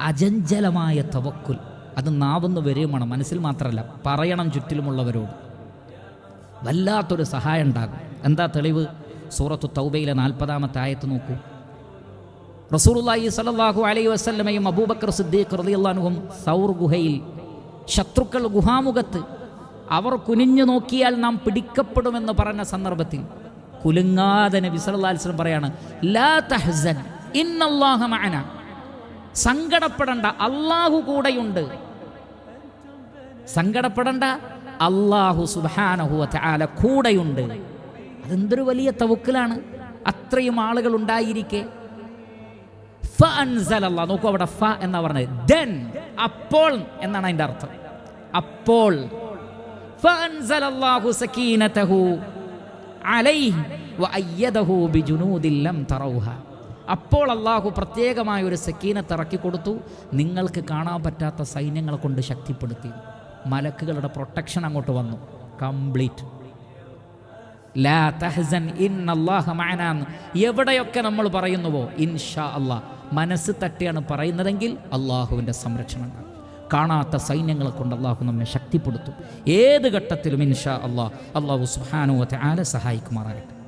അജഞ്ചലമായ തവക്കുൽ. അത് നാവെന്ന് വരെയുമാണ്. മനസ്സിൽ മാത്രമല്ല പറയണം ചുറ്റിലുമുള്ളവരോട്. വല്ലാത്തൊരു സഹായം ഉണ്ടാകും. എന്താ തെളിവ്? സൂറത്തു തൗബയിലെ നാൽപ്പതാമത്തെ ആയത്ത് നോക്കൂ. റസൂറുല്ലാഹി സലാഹു അലൈ വസ്ലമയും അബൂബക്കർ സിദ്ദീഖ് റലിയുള്ളാനുഹും സൗർ ഗുഹയിൽ ശത്രുക്കൾ ഗുഹാമുഖത്ത് അവർ കുനിഞ്ഞു നോക്കിയാൽ നാം പിടിക്കപ്പെടുമെന്ന് പറഞ്ഞ സന്ദർഭത്തിൽ കുലുങ്ങാതെ നബി പറയാണ് ലാ തഹ്സൻ മഅന. സങ്കടപ്പെടണ്ട അള്ളാഹു കൂടെയുണ്ട്. സങ്കടപ്പെടണ്ട അള്ളാഹു സുബ്ഹാനഹു വതആല കൂടെയുണ്ട്. അതെന്തൊരു വലിയ തവക്കലാണ് അത്രയും ആളുകൾ ഉണ്ടായിരിക്കെ. നോക്കൂ അവിടെ ഫ എന്നാ പറഞ്ഞത്. ദെൻ അപ്പോൾ എന്നാണ് അതിന്റെ അർത്ഥം. അപ്പോൾ അലൈഹി വഅയ്യദഹു തറൗഹ. അപ്പോൾ അള്ളാഹു പ്രത്യേകമായ ഒരു സക്കീനത്ത് ഇറക്കി കൊടുത്തു. നിങ്ങൾക്ക് കാണാൻ പറ്റാത്ത സൈന്യങ്ങളെ കൊണ്ട് ശക്തിപ്പെടുത്തി. മലക്കുകളുടെ പ്രൊട്ടക്ഷൻ അങ്ങോട്ട് വന്നു. കംപ്ലീറ്റ്. ലാ തഹസൻ ഇൻ അള്ളാഹ് മാനാന്ന് എവിടെയൊക്കെ നമ്മൾ പറയുന്നുവോ ഇൻഷാ അള്ളാഹ് മനസ്സ് തട്ടിയാണ് പറയുന്നതെങ്കിൽ അള്ളാഹുവിന്റെ സംരക്ഷണം കാണാത്ത സൈന്യങ്ങളെ കൊണ്ട് അള്ളാഹു നമ്മെ ശക്തിപ്പെടുത്തും. ഏത് ഘട്ടത്തിലും ഇൻഷാ അള്ളാഹ് അള്ളാഹു സുഹാനുവത്തെ ആരെ സഹായിക്കുമാറാകട്ടെ.